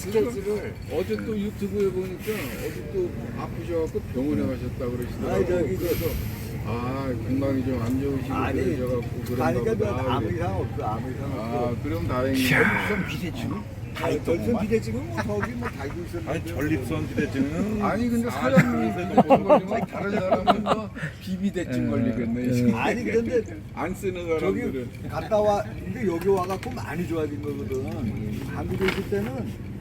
스트레스를 어제 또 유튜브에 보니까 어제 또 아프셔갖고 병원에 가셨다 그러시더라고요. 아니, 저기, 저- 그래서 아 건강이 좀 안 좋으시고 아니, 그러셔갖고 그런가 가니까 보다. 아무 이상 없어 아무 이상 아 없어 그럼 다행이다. 무슨 비대칭? 아니 결선 비대증은 뭐 저기 뭐 달고 있었는데 아니 전립선 비대증은 아니 근데 사장님이 비대증 걸리면 다른 사람은 뭐 비비대증 걸리겠네. 아니 근데 안 쓰는 저기 사람들은. 갔다 와 근데 여기 와갖고 많이 좋아진 거거든 한국에 있을 때는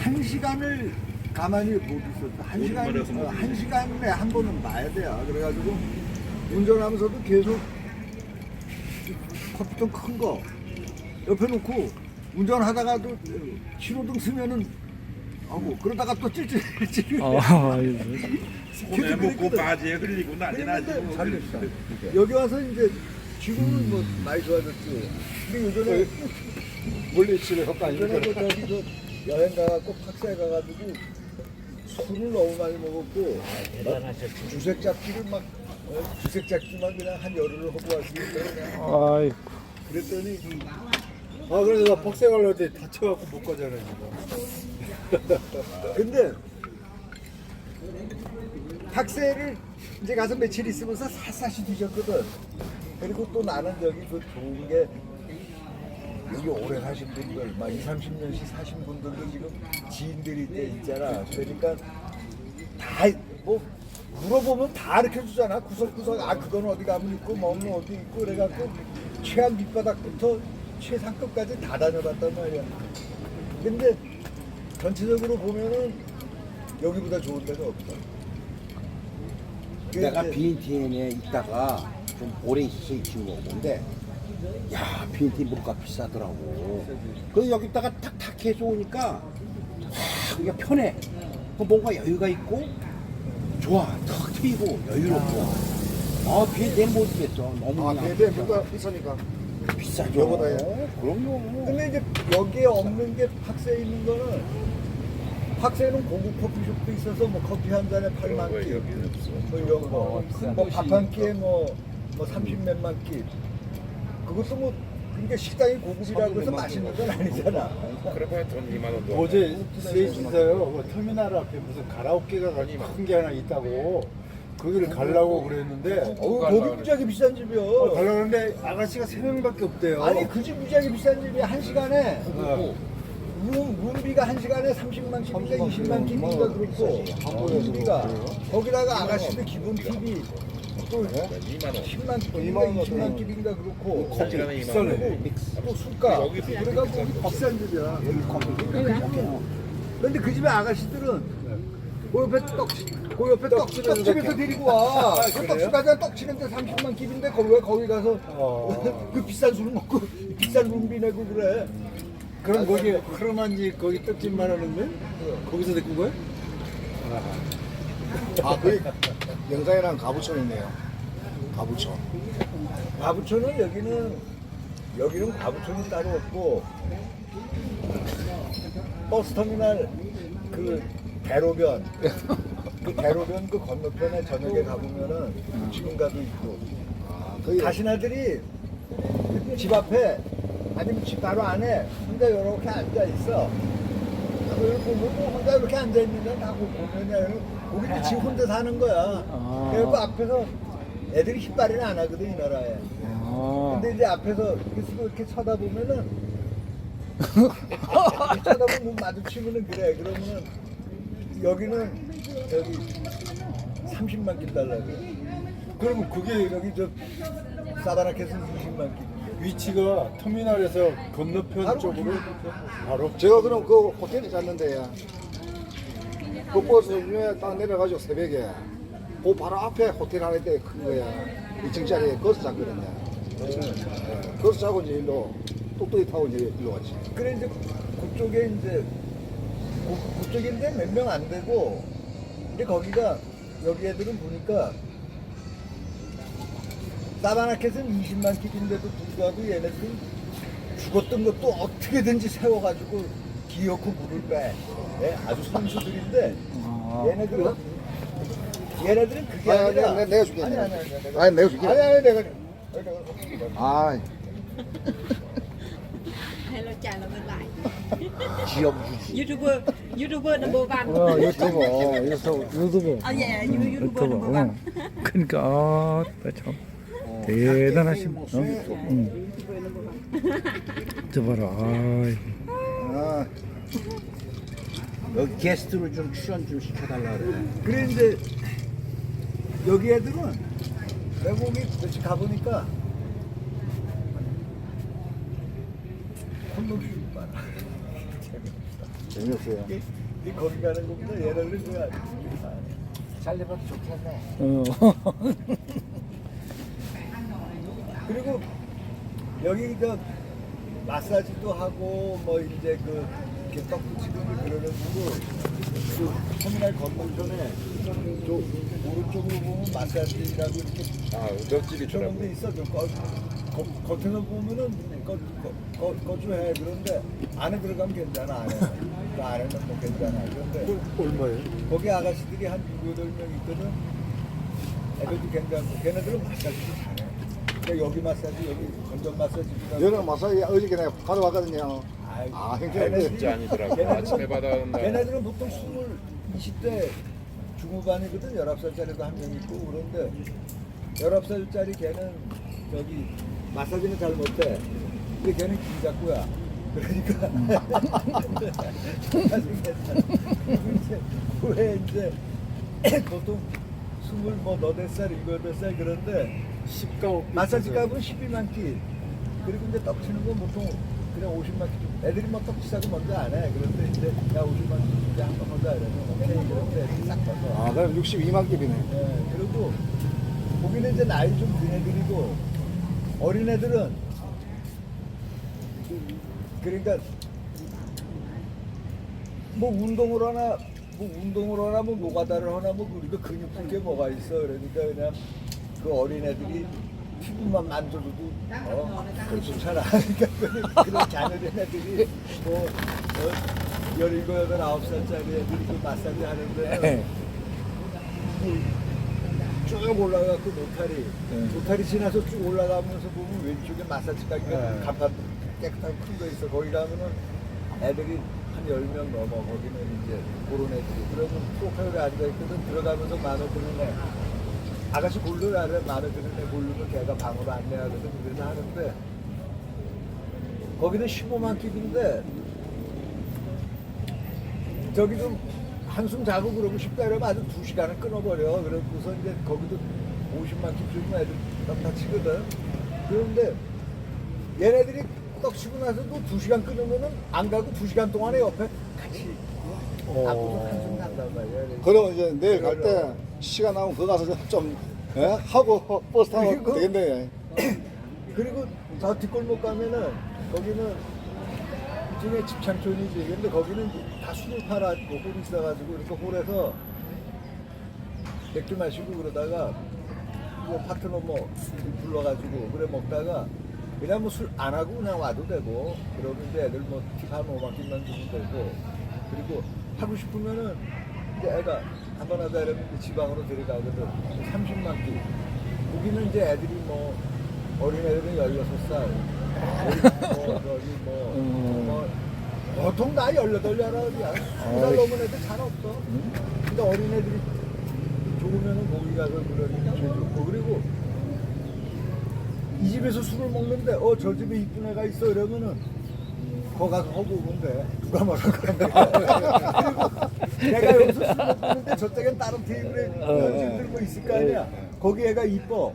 한 시간을 가만히 못 있었어. 한 시간 어, 한 시간에 한 번은 봐야 돼요 그래가지고 운전하면서도 계속 커피통 큰 거 옆에 놓고 운전하다가도 신호등 쓰면은 하고 그러다가 또 찔찔찔 아, 손에 묻고 바지에 흘리고 난리 나지 뭐. 살렸어. 여기 와서 이제 지금은 뭐 많이 좋아졌지. 근데 예전에 물리치료 효과 예전에 그 저기 저 여행 가갖고 팍스에 가가지고 술을 너무 많이 먹었고 대단하셨지. 주색 잡기를 막 어, 주색 잡기만 그냥 한 열흘을 하고 왔으니까 그냥 아이, 그랬더니 아 그래서 나 복생활 할때 다쳐갖고 못 가잖아 지금. 근데 탁세를 이제 가서 며칠 있으면서 샅샅이 뒤졌거든. 그리고 또 나는 여기 그 좋은 게 여기 오래 사신 분들, 막 2, 30년씩 사신 분들도 지금 지인들이 있대 있잖아. 그러니까 다 뭐 물어보면 다 가르쳐 주잖아. 구석구석 아 그건 어디 가면 있고 뭐는 어디 있고 그래갖고 최한 밑바닥부터 최상급까지 다 다녀봤단 말이야. 근데 전체적으로 보면은 여기보다 좋은 데가 없다. 내가 이제 BNTN에 있다가 좀 오래 있어서 이 친구가 근데 야 BNT 물가 비싸더라고. 그 여기다가 탁탁 해서 오니까 아, 그게 편해. 그 뭔가 여유가 있고 좋아. 턱 트이고 여유롭고. 아 BNT 못 쓰겠어. 너무 아, 그냥 근데 물가 비싸니까. 비싸죠. 여보다요? 그럼요. 근데 이제 여기에 없는 게 팍스에 있는 거는 팍스에는 고급 커피숍도 있어서 뭐 커피 한 잔에 8만 끼, 뭐 이런 거, 뭐밥 한 끼에 뭐, 뭐 30 몇만 끼. 그것도 뭐 그러니까 식당이 고급이라고 해서 맛있는 건 아니잖아. 그래봐야 돈 2만 원도 어제 세이신사요? 그 터미널 앞에 무슨 가라오케가 큰 게 하나 있다고. 거기를 가려고 그랬는데. 어, 거기 무지하게 비싼 집이요. 어, 가려고 그랬는데 아가씨가 세 명밖에 없대요. 아니 그 집 무지하게 비싼 집이 한 시간에 어. 룸, 룸비가 한 시간에 30만 킬인가 20만 킬인가 그렇고. 룸비가 거기다가 아가씨들 기본 TV 또 10만 2만 20만 킬인가 그렇고 2만 비싸네. 원또 술가 그래가 거기 비싼 집이야. 근데 그 집에 아가씨들은 그 옆에 떡, 그 옆에 떡, 떡집에서 데리고 와. 그 떡집 가자. 떡 치는데 30만 킬인데 거기 왜 거기 가서 어. 그 비싼 술 먹고 비싼 룸비 내고 그래. 그럼 거기 크로만지 거기 떡집 말하는데? 거기서 데리고 거야? 아, 그 영상이랑 가부천 있네요. 가부천. 가부천은 여기는 여기는 가부천이 따로 없고 버스 터미널 그 대로변 그 대로변 그 건너편에 저녁에 가보면은 지금가도 있고 거기 가시나들이 집 앞에 아니면 집 바로 안에 혼자 이렇게 앉아 있어. 보면 뭐 혼자 이렇게 앉아 있는데 다 보면은 거기 이제 지 혼자 사는 거야. 아. 그리고 앞에서 애들이 흰발이는 안 하거든 이 나라에. 아, 근데 이제 앞에서 이렇게 쓰고 이렇게 쳐다보면은 쳐다보면 눈 마주치면은 그래. 그러면은 여기는 여기 30만 길 달라고. 그러면 그게 여기 저 사바나켓은 20만 길. 위치가 터미널에서 건너편 바로 쪽으로 바로 제가 그럼 그 호텔에 잤는데 그 버스 중에 딱 내려가지고 새벽에 그 바로 앞에 호텔 하나 있대 큰 거야. 2층짜리 거기서 잤거든요. 예, 거기서 자고 이제 일로 똑똑이 타고 이제 일로 왔지. 그래 이제 그쪽에 이제 그, 그쪽인데 몇 명 안 되고 근데 거기가 여기 애들은 보니까 나만학회는 20만 킬인데도 불구하고 얘네들은 죽었던 것도 어떻게든지 세워가지고 기어코 물을 빼. 예, 아주 선수들인데 아. 얘네들은 얘네들은 그게 아니, 아니라 아니, 내가 줄게, 아니 아니 아니 내가 줄게. 아니 아니 내가 아, hay là trả lời bên 유튜브, 유튜브, 어, 어, 유튜브. oh 1 그러니까 아참. 대단하신. 어? 응. 저 봐라. 아이. 아, 여기 게스트로 좀 출연 좀 시켜달라 그래. 그래 이제 여기 애들은 내목이 며칠 가보니까 좀 봐라. 재미없어요. 이, 이 거기 가는 것보다 얘네들은 그냥 잘려봐도 좋겠네. 어. 그리고 여기 저 마사지도 하고 뭐 이제 그 이렇게 떡도 치고 그러는 거고 그 터미널 건너편에 저 오른쪽으로 보면 마사지라고 이렇게 아 넋집이 저런 데 있어 저 거, 거, 겉에서 보면은 거, 거, 거, 거주해. 그런데 안에 들어가면 괜찮아. 안에. 그 안에는 뭐 괜찮아. 그런데 얼마예요? 거기 아가씨들이 한 6, 8명 있거든. 애들도 괜찮고 걔네들은 마사지도 잘해 여기 마사지 여기 건전 마사지 여기는 마사지 어저께 내가 가져왔거든요. 아이, 아, 걔네들이- 진짜 네. 아니더라고. 아침에 받아온다 걔네들은 보통 20, 20대 중후반이거든. 19살짜리도 한 명 있고 그런데 19살짜리 걔는 저기 마사지는 잘 못해. 근데 걔는 김작구야. 그러니까 이제 왜 이제 보통 스물 뭐 너댓 살 일곱 살 그런데 십가옥 마사지 값은 12만 끼. 그리고 이제 떡 치는 건 보통 그냥 50만 끼. 좀- 애들이 뭐떡 치자고 먼저 안 해. 그런데 이제 야 50만 끼 이제 한번 먼저 하려면 오케이 그런데 애들이 싹 가서. 아, 그럼 62만 깁이네. 예, 그리고 거기는 이제 나이 좀 든 애들이고 어린 애들은 그러니까 뭐 운동을 하나 뭐 운동을 하나 뭐 노가다를 하나 뭐 우리도 근육 푼게 뭐가 있어? 그러니까 그냥 그 어린애들이 피부만 만져줘도 어? 그걸 좋잖아 그러니까 그- 그런 자녀된 애들이 뭐 어, 열일곱 여덟 아홉 살짜리 애들이 그 마사지 하는데 쭉 올라가고 노타리 노타리 지나서 쭉 올라가면서 보면 왼쪽에 마사지 가게가 간판 깨끗하고 큰거 있어. 거기 가면은 애들이 한열명 넘어 거기는 이제 그런 애들이. 그러면 프로파일에 앉아 있거든. 들어가면서 마음에 드는 애. 아가씨 골르 알아 마음에 드는 애 고르면 걔가 방으로 안내하거든. 그래서 하는데 거기는 15만 킵인데 저기도 한숨 자고 그러고 싶다 이러면 아주 두 시간을 끊어버려. 그러고서 이제 거기도 50만 킵 주면 애들 다 치거든. 그런데 얘네들이 떡 치고 나서도 두 시간 끊으면은 안 가고 두 시간 동안에 옆에 같이 한숨 난단 말이야. 그럼 이제 내일 갈 때 시간 나면 거기 가서 좀 예? 하고 버스 타고 그리고- 되겠네. 그리고 저 뒷골목 가면은 거기는 일종의 집창촌이지. 근데 거기는 다 술을 팔아고 홀이 있어가지고 그러니까 홀에서 맥주 마시고 그러다가 뭐 파트너 뭐 불러가지고 그래 먹다가 그냥 뭐 술 안 하고 그냥 와도 되고 이제 애들 뭐팁한 5만 끼만 주면 되고. 그리고 하고 싶으면은 이제 애가 한번 하자 이러면 지방으로 데려가거든. 30만 끼. 거기는 이제 애들이 뭐 어린 애들은 16살 뭐 저기 뭐, 뭐 보통 다 18, 19이야 20살 넘은 애들 잘 없어. 근데 어린 애들이 좋으면은 거기 가서 그러니까 좋고 그리고 이 집에서 술을 먹는데 어 저 집에 이쁜 애가 있어 이러면은 거기 가서 허구 돼 누가 뭐라고 하냐 그리고 내가 여기서 술 먹고 있는데 저쪽엔 다른 테이블에 연진 들고 있을 거 아니야. 거기 애가 이뻐.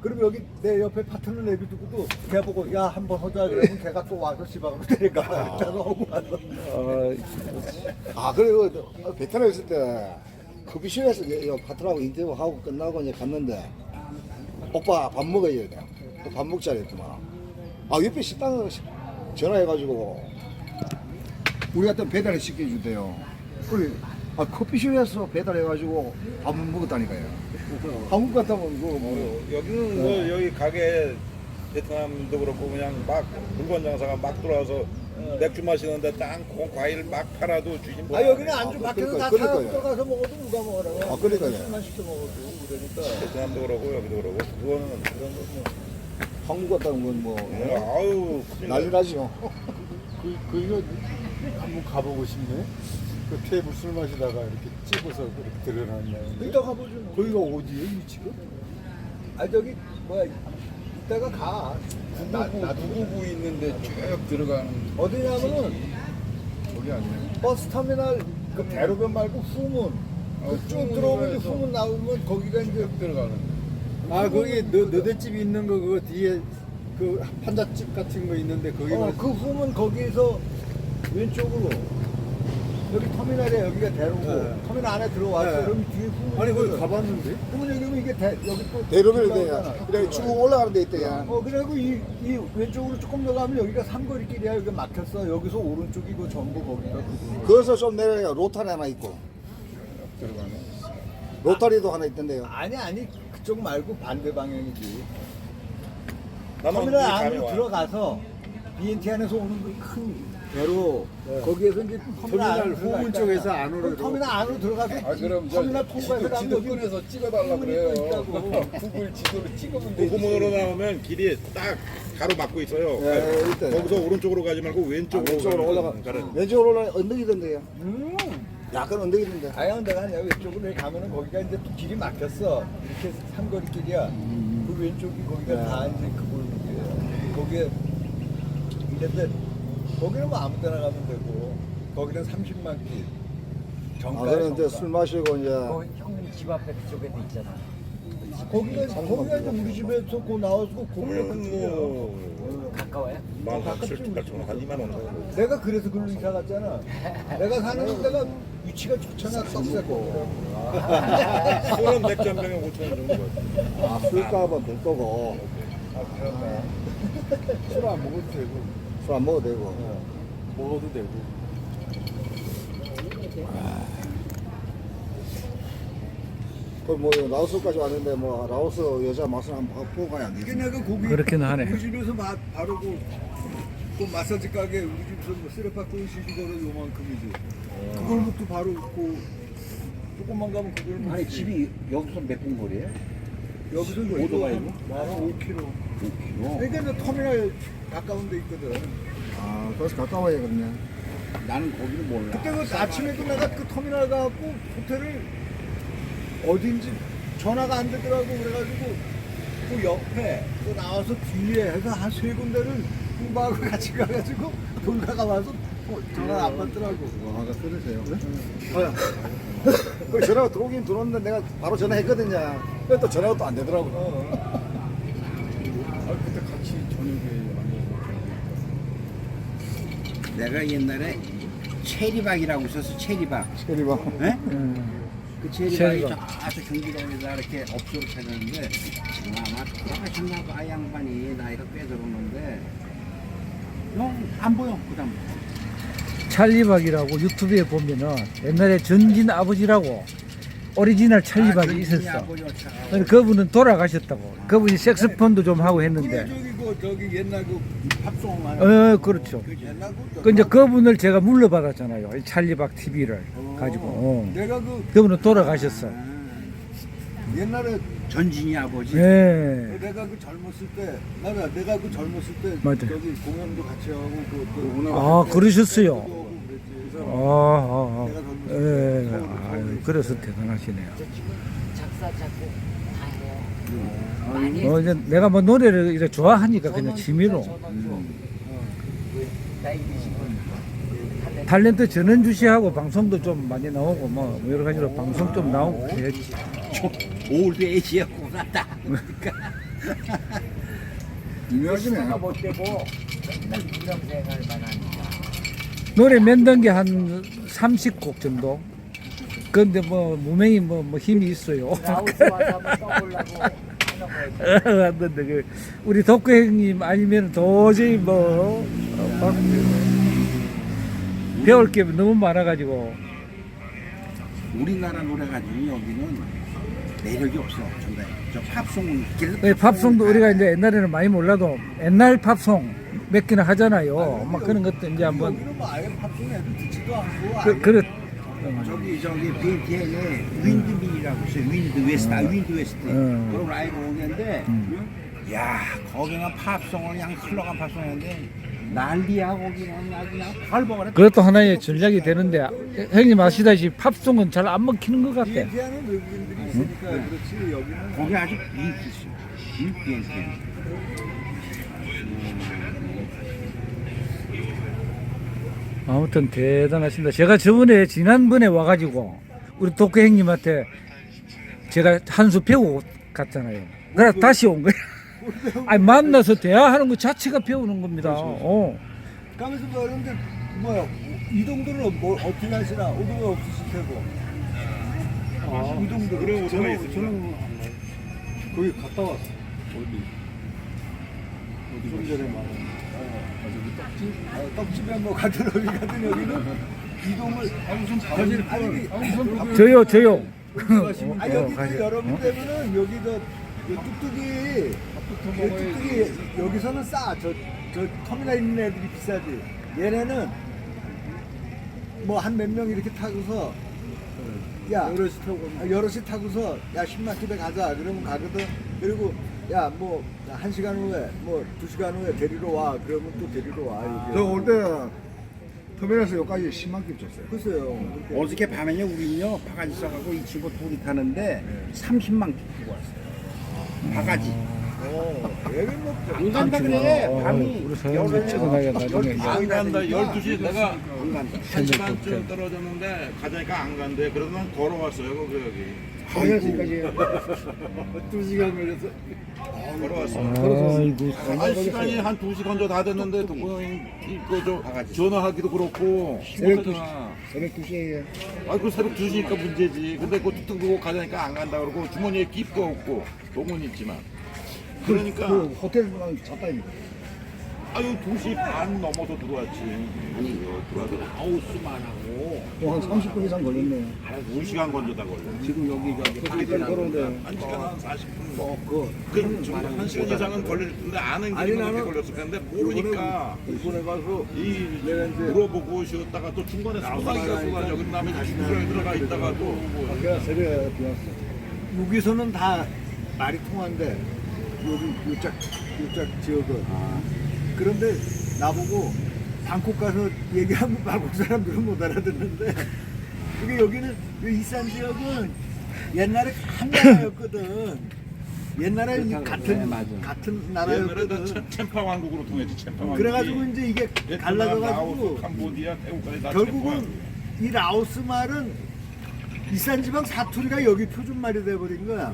그럼 여기 내 옆에 파트너 내비두고도 걔 보고 야 한번 하자. 그러면 걔가 또 와서 지방으로 데려가. 그래서 허구 와서 아, 그리고 베트남에 있을 때 커피숍에서 이 파트너하고 인터뷰하고 끝나고 이제 갔는데 오빠 밥 먹어야 돼. 또 밥 먹자 했더만. 아, 옆에 식당 전화해가지고 우리 같은 배달을 시켜주대요. 그래, 아, 커피숍에서 배달해가지고 밥 먹었다니까요. 한국 같으면 그거 뭐. 여기는 뭐 여기 가게 베트남도 그렇고 그냥 막 물건 장사가 막 들어와서 맥주 마시는데 땅콩 과일 막 팔아도 주신 분 아 여기는 안주 밖에서 다 그러니까요. 사갖고 들어가서 먹어도 누가 먹으라고 아, 그러니까요. 술만 시켜 먹어도 그러니까 베트남도 그러고 여기도 그러고 그거는 그런 거 뭐. 한국 같다는 건 뭐. 아우 큰일 난리 나. 나죠. 그 그, 그 이거 한번 가보고 싶네. 그 테이블 술 마시다가 이렇게 찍어서 이렇게 들어놨네. 이따 가보죠. 뭐. 거기가 어디예요, 위치가? 아 저기 뭐야 이따가 가. 나, 나도 구구구 있는데 쭉 들어가는 어디냐면은 거기 아니에요? 버스 터미널 그 대로변 말고 후문 어, 그쭉 후문으로 들어오면 이제 해서 후문 나오면 거기가 이제 쭉 들어가는 아, 거기 너, 너댓집 있는 거 그거 뒤에 그 판잣집 같은 거 있는데 거기 어, 그 후문 거기에서 왼쪽으로 여기 터미널에 여기가 대로고 네. 터미널 안에 들어왔어 네. 그럼 뒤에 후문 아니 거기 가봤는데? 후문 여기 오면 이게 대, 여기 또 대로변이. 돼야. 이렇게 쭉 올라가는 데 있대야. 어 그리고 이, 이 왼쪽으로 조금 더 가면 여기가 삼거리길이야 여기 막혔어 여기서 오른쪽이고 전부 거기가 그거. 거기서 좀 내려가 로타리 하나 있고. 들어가는. 로타리도 하나 있던데요. 아니 아니 그쪽 말고 반대 방향이지 터미널 안으로 와. 들어가서 BNT 안에서 오는 그큰 배로 거기에서 이제 터미널, 후문 쪽에서. 안으로 터미널 안으로 들어가서 아 그럼 저 터미널 통과해서 지도, 가면 지도 여기 꺼내서 찍어달라 그래요. 구글 지도를 찍으면 그 되지. 후문으로 나오면 길이 딱 가로 막고 있어요. 예, 일단. 거기서 오른쪽으로 가지 말고 왼쪽으로, 왼쪽으로 가는 올라가. 왼쪽으로 올라가 언덕이던데요. 음 약간 언덕이던데. 다양한 데가 아니야. 왼쪽으로 가면은 거기가 이제 또 길이 막혔어. 이렇게 삼거리 길이야. 그 왼쪽이 거기가 다 이제 그 골목이에요. 거기에 있는데 거기는 뭐 아무 때나 가면 되고 거기는 30만 길. 아, 정가 그럼 이제 술 마시고 이제 형님 집 앞에 그쪽에도 있잖아. 거기가 거기가 이제 우리 집에서 고 나와서 거기가 음, 그쪽이야 뭐, 가까워요? 만 한, 칠, 팔, 천, 한 2만 원 정도. 내가 그래서 글로 이사 갔잖아. 내가 사는 데가 위치가 좋잖아 썩새고 술은 맥주 한 병에 5천 원 정도. 아, 술값은 별도고 술안 먹어도 되고 술 안 먹어도 되고. 먹어도 되고. 그뭐 라오스까지 왔는데 뭐 라오스 여자 맛을 한번 보고 가야 안 이게. 내가 거기 그렇긴 하네. 우리 집에서 마, 바로 그, 그 마사지 가게 우리 집에서 뭐 쓰레빠꾸 시식거로 요만큼이지 그걸 먹고 바로 그 조금만 가면 그걸 먹지 아니 집이 여기서 몇 분 거리예요? 여기서 오토바이로? 한 5km 5km. 그러니까 이제 터미널 가까운 데 있거든 아, 그래서 가까워야겠네. 나는 거기는 몰라. 그때 그 아침에도 내가 그 터미널 가갖고 호텔을 어딘지 전화가 안 되더라고 그래가지고 그 옆에 또 나와서 뒤에 해서 한 세 군데를 공부하고 같이 가가지고 돌다가 와서 또 전화 안 받더라고 와, 나 끊으세요. 그 전화가 들어오긴 들어오는데 내가 바로 전화했거든요. 근데 또 전화가 또 안 되더라고. 어. 아 그때 같이 저녁에 내가 옛날에 체리박이라고 있었어 체리박. 봐. 예? 그 체리박이 체리박. 저아저 경기도에다 이렇게 업소를 지금 아마 돌아가셨나 봐이 양반이 나이가 꽤 들었는데 형 안 보여 그 다음 찰리박이라고 유튜브에 보면은 옛날에 전진 아버지라고 오리지널 찰리박이 있었어. 근데 그분은 돌아가셨다고. 그분이 색스폰도 좀 하고 했는데. 저기 그 저기 옛날 그 하는 어, 그렇죠. 그 옛날 그, 그 이제 그분을 제가 물려받았잖아요. 이 찰리박 TV를 가지고. 어. 내가 그 그분은 돌아가셨어. 옛날에 전진이 아버지 예. 내가 그 젊었을 때 맞아 내가 그 젊었을 때 맞아요. 저기 공연도 같이 하고 그, 그 아, 그러셨어요. 아, 아, 아. 예. 아유, 그래서 대단하시네요. 작사 작곡 다 해요. 많이 어, 이제 내가 뭐 노래를 이렇게 좋아하니까 그냥 취미로. 나이 드신 분. 탤런트 전원주 씨하고 방송도 좀 많이 나오고 뭐 여러 가지로 방송 좀 나오고 해야지. 올드 에이지였구나 딱 유명하시네. 못 되고 맨날 생활만 하니까. 노래 만든 게한 30곡 정도. 근데 뭐 무명이 뭐, 뭐 힘이 있어요. 라오스 와서 한번 떠보려고 하는 거예요. 왔는데 그 우리 덕구 형님 아니면 도저히 뭐 어, 막 배울 게 너무 많아가지고 우리나라 노래 가지고 여기는 매력이 없어 정말 저 팝송은 길- 네, 팝송도 우리가 이제 옛날에는 많이 몰라도 옛날 팝송 몇 개나 하잖아요. 막 그런 것도 이제 한번 여기는 뭐 아예 팝송 애들 듣지도 않고 그, 그렇 저기 저기 BTN에 윈드밀이라고 있어요. 윈드 웨스트, 아 윈드 웨스트. 음. 그런 라이브 오는데, 야 거기는 팝송을 그냥 흘러간 팝송인데 난리야 거기는 아주 그냥 발버거네. 그것도 하나의 전략이 되는데 형님 아시다시피 팝송은 잘 안 먹히는 것 같아. 비행기하는 외국인들이 있으니까 그렇지 여기는 거기 아주 인기 있어. 인기 인기. 아무튼 대단하십니다. 제가 저번에 지난번에 와가지고 우리 독회 형님한테 제가 한 수 배우고 갔잖아요. 그래 다시 온 거예요. 아니 만나서 대화하는 것 자체가 배우는 겁니다. 어. 가면서 그러는데 뭐야 이동들은 뭐 어떻게 하시나 오토바이 없으실 테고 아, 이동들 그래, 저는? 저는 거기 갔다 왔어 어디 어디 좀 전에 말아 떡집에 뭐 가든 어디 가든 여기는 이동을 아 무슨 사실 아니 저요 저요. 아 어, 여기도 여러분 때문은 여기도 요 뚝뚝이 요 뚝뚝이 여기서는 싸. 저, 저 터미널 있는 애들이 비싸지. 얘네는 뭐 한 몇 명 이렇게 타고서 야 여럿이 타고 여럿이 타고서 야 10만 킬에 가자. 그러면 가거든. 그리고 야 뭐 한 시간 후에 뭐 두 시간 후에 데리러 와. 그러면 또 데리러 와. 여기. 저올 때 터미널에서 여기까지 10만 킵 줬어요. 글쎄요. 그렇게. 어저께 밤에요 우리는요 바가지 써가고 이 친구 둘이 타는데 30만 개 주고 왔어요. 바가지. 어, 얘는 뭐안 간다 그래. 밤이 우리 사장님 나중에 이제 안 간다. 12시 내가 안 간다. 한 시간쯤 떨어졌는데 가자니까 안 간대. 그래서 난 걸어왔어요. 거기 여기. 터미널에서까지 두 시간 걸려서 걸어왔어. 아이고 한 시간이 한 2시간 정도 다 됐는데 그저 전화하기도 그렇고 새벽 못하잖아. 새벽 2시에 아, 그 새벽 2시니까 문제지. 근데 그 뚝뚝 두고 가자니까 안 간다 그러고 주머니에 깁도 없고 돈은 있지만. 그러니까 그 호텔만 잤다니까. 아유 2시 반 넘어서 들어왔지. 아니 들어와도 하우스만 하고 또한 30분 이상 걸렸네. 한 2시간 건져다 걸려. 지금 여기 저기 거기까지 걸어오는데 한 시간 한 40분. 어, 그 지금 한 시간 이상은 걸릴 텐데 아는 아니, 길이만 나는 이렇게 걸렸을 텐데 모르니까 이번에 가서 이 내가 이제 물어보고 쉬었다가 또 중간에 쏟아지가 쏟아져. 그 다음에 다시 구석에 들어가 있다가 또 뭐. 내가 새벽에 비왔어. 여기서는 다 말이 통한데 여기 요짝 요짝 지역은 그런데 나보고 방콕 가서 얘기하면 방콕 사람들은 못 알아듣는데 그게 여기는 이 이산 지역은 옛날에 한 나라였거든 옛날에 이 같은 그래, 맞아. 같은 옛날에 나라였거든 다 챔파 왕국으로 통했지 챔파 왕국. 그래가지고 이제 이게 갈라져가지고 캄보디아, 태국까지 다 챔파 결국은 왕국. 이 라오스 말은 이산지방 사투리가 여기 표준말이 돼버린 거야.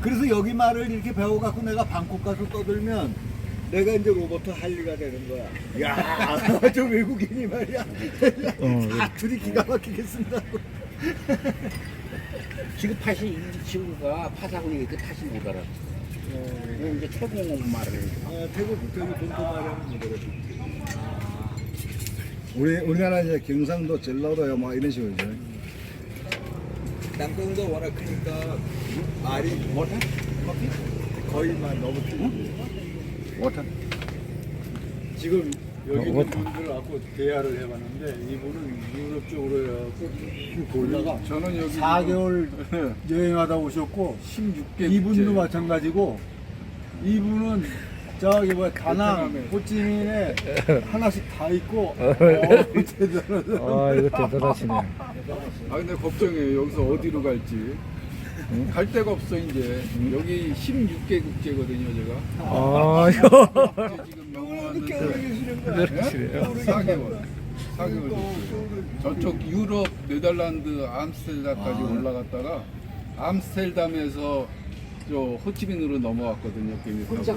그래서 여기 말을 이렇게 배워갖고 내가 방콕 가서 떠들면 내가 이제 로버트 할리가 되는 거야. 야, 저 외국인이 말이야. 어, 사투리 기가 막히게 쓴다고. 지금 팥이 이 친구가 팥하고 이렇게 팥이 못 알아. 어, 이제 태국 말을 아, 태국 저기 본토 말하는 거더라고. 우리 우리나라 이제 경상도 전라도야 뭐 이런 식으로죠. 땅 덩이가 워낙 크니까 말이 뭐라? 거의 말 너무 틀리지. 워터. 지금 여기 어, 있는 워터. 분들 갖고 대화를 해봤는데 이분은 유럽 쪽으로 쭉 돌다가 저는 여기 4개월 여행하다 오셨고 16개 이분도 마찬가지고 이분은 저기 뭐 다낭. 호찌민에 하나씩 다 있고 어. 어, 대단하다. 아 이거 대단하시네. 아 근데 걱정해요. 여기서 어디로 갈지. 갈 데가 없어 이제. 여기 16개 국제거든요, 제가. 아 이거 이제 지금 넘어왔는데 그러시네요. 4개월. 4개월 됐어요. 저쪽 유럽, 네덜란드, 암스테르담까지 올라갔다가 암스테르담에서 저 호치민으로 넘어왔거든요, 비행기 타고. 혼자?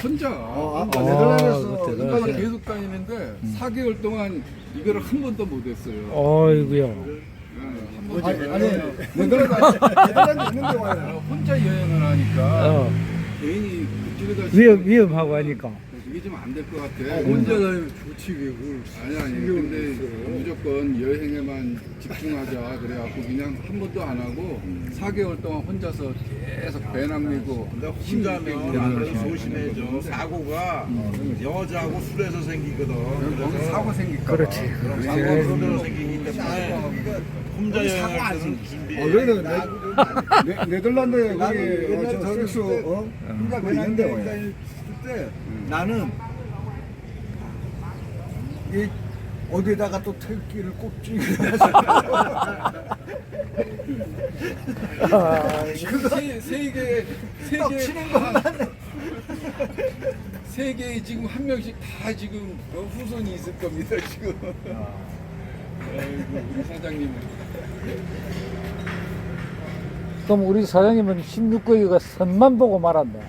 혼자. 아, 아, 아, 네덜란드에서 그거 그러니까 대단하시네. 계속 다니는데 4개월 동안 이거를 한 번도 못 했어요. 어이구야. 한 번도 아니, 못 아니 했어요. 네덜란드 네덜란드 있는데 와요. 혼자 여행을 하니까 어 개인이 위험 위험하고 하니까. 이게 좀 안 될 것 같아. 혼자 다니면 좋지 왜 그걸 아니 아니 근데 무조건 여행에만 집중하자 그래갖고 그냥 한 번도 안 하고 4개월 동안 혼자서 계속 배낭 메고 근데 혼자면 아무래도 소심해져. 사고가 여자하고 술에서 생기거든. 거기 그래서 사고 생길까 그렇지. 그런 사고가 술에서 생기기 때문에 혼자 여행할 때는 준비해. 어, 여기는 네, 네, 네덜란드에 거기 어, 저 섹스 어? 배낭 있는데 여행 와요. 다닐 때 나는 이 어디다가 또 태극기를 꼽지 세, 세계 떡 세계 치는 것만 지금 한 명씩 다 지금 어, 후손이 있을 겁니다 지금. 아이고 우리 사장님은 그럼 우리 사장님은 16거기가 선만 보고 말한다.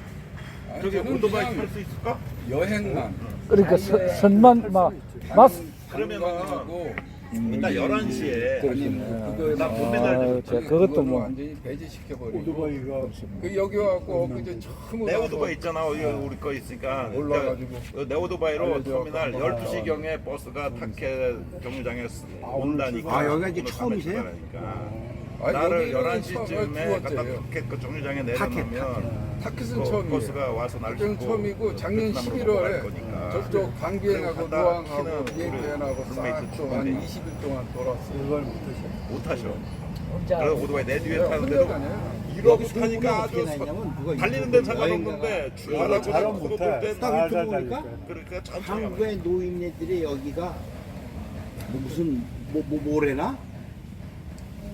아, 저기 오토바이 그냥 탈수 있을까? 여행만 그러니까 선, 선만 막 맞. 그러면은 관광하고 이따 11시에 아니면 그거 나 본메달 아, 저 그것도 뭐 완전히 배제시켜 버리고 오토바이가 그 여기 와갖고 그저 처음으로 내 와서 오토바이 있잖아 여기 우리 거 있으니까 올라가지고. 그내 오토바이로 알려줘. 터미널 12시경에 버스가 타케 경유장에 온다니까 아, 여기가 이제 처음이세요? 출발하니까. 아니, 나를 여기는 처음- 11시쯤에 두 갖다 번째예요. 타케 그 정류장에 내려놓으면 타켓은 그 처음이에요. 버스가 와서 날 싣고 처음이고 작년 베트남으로 11월에 넘어갈 거니까. 저쪽 강비행하고 그리고 갔다 노항하고 키는 우리 룸메이트 친구인데 20일 동안 돌았어요. 이걸 못하셔. 못 타셔. 그래서 오토바이 내 뒤에 타는데도. 이러고 타니까 아주 누가 달리는 데는 상관없는데 출발하고 잘은 고도 못해. 볼때 딱 살살 유튜브 보니까. 그러니까 천천히 가면 한국의 노인네들이 여기가 뭐 무슨 뭐, 뭐 뭐래나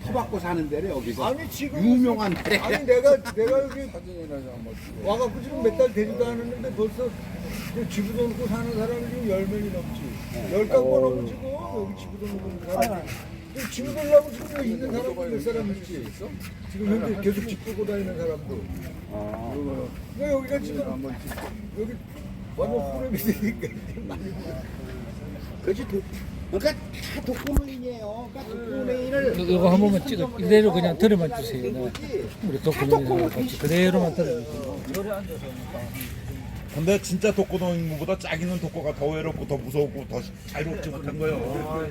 터받고 사는 데래 여기가 아니 지금 유명한 데래. 아니 내가 내가 여기. 와갖고 지금 몇 달 되지도 않았는데 벌써 그 지구도 놓고 사는 사람이 지금 열 명이 넘지. 열 가구가 넘고 지금 여기 지구도 놓고 사는 지금 지구 들라고 지금 여기 있는 사람도 몇 사람 있지? 지금 현재 계속 집 끌고 다니는 사람도. 그러니까 여기가 지금. 여기 완전 후렴이 되니까. 많이 그렇지 도, 그러니까 다 독거노인이에요 그러니까 독거노인을 이거 한 번만 찍어 이대로 그냥 들어만 주세요. 네. 거지. 우리 독거노인하고 같이 그대로만 들어주세요. 근데 진짜 독고노인보다 짝있는 독고가 더 외롭고 더 무서웠고 더잘 먹지 못한 거예요.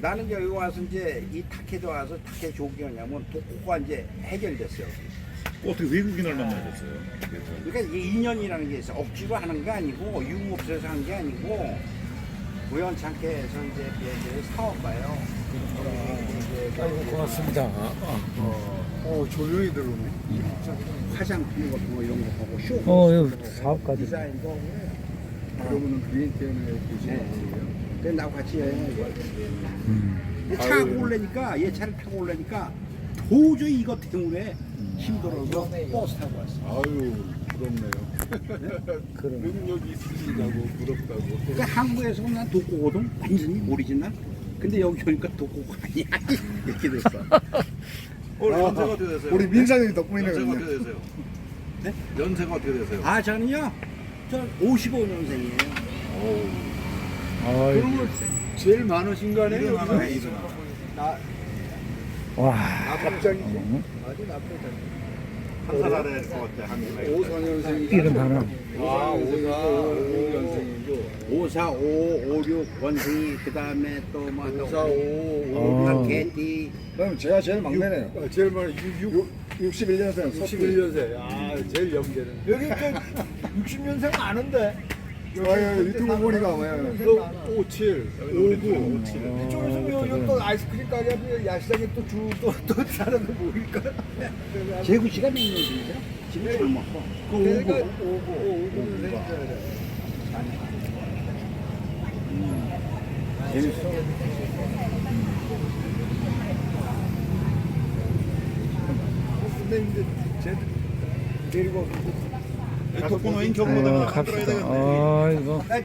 나는 여기 와서 이제 이 타케도 와서 타케 좋은 게 뭐냐면 독고가 이제 해결됐어요 어떻게 외국인을 만나셨어요? 그러니까 이게 인연이라는 게 있어 억지로 하는 게 아니고 유흥업소에서 한 게 아니고 우연찮게 해서 이제 비행기를 사와봐요 아이고 고맙습니다. 어 조용히 들어오네 화장품 같은 거 이런 거 보고 쇼 어, 여기 사업까지. 디자인도 하고 그러면은 비행편에 네. 계시는 그래서 나하고 같이 여행을 가요. 음. 차 타고 올래니까 얘 차를 타고 올래니까 도저히 이것 때문에 힘들어서 버스 타고 왔어. 아유 부럽네요. 그럼. 능력이 있으시다고 부럽다고. 그러니까 한국에서 난 독고거든 완전히 오리지널. 근데 여기 오니까 독고가 아니야 이렇게 됐어. 오늘 연세가 어떻게 되세요? 우리 민상이 덕분이네 연세가. 어떻게 되세요? 네? 연세가 어떻게 되세요? 아 저는요, 저 55년생이에요. 아이고. 그러면 제일 많으신 거 아니에요? 일어나? 나 와. 갑자기 아주 나쁘다 한살 아래일 것 같아 한 김에. 54년생. 이름 하나. 아 54, 56년생이고. 54, 5, 56 원숭이 그 다음에 또뭐 54, 5, 아. 5 개띠. 그럼 제가 제일 막내네 아, 제일 많이 6, 61년생 61년생 아 제일 영재는 여기 저 60년생 많은데 아, 유튜브 보니까 뭐야 또 57, 59, 57 이쪽에서 여기 또 아이스크림 가게 야시장에 또주또또 사람들 모일까. 재구 씨가 몇 년생이세요? 지금 젊었고. 그 그러니까 59. 59, 59년생 재밌어. 근데 이제 쟤 데리고 어, 만들어야 갑시다. 되겠네. 아이고.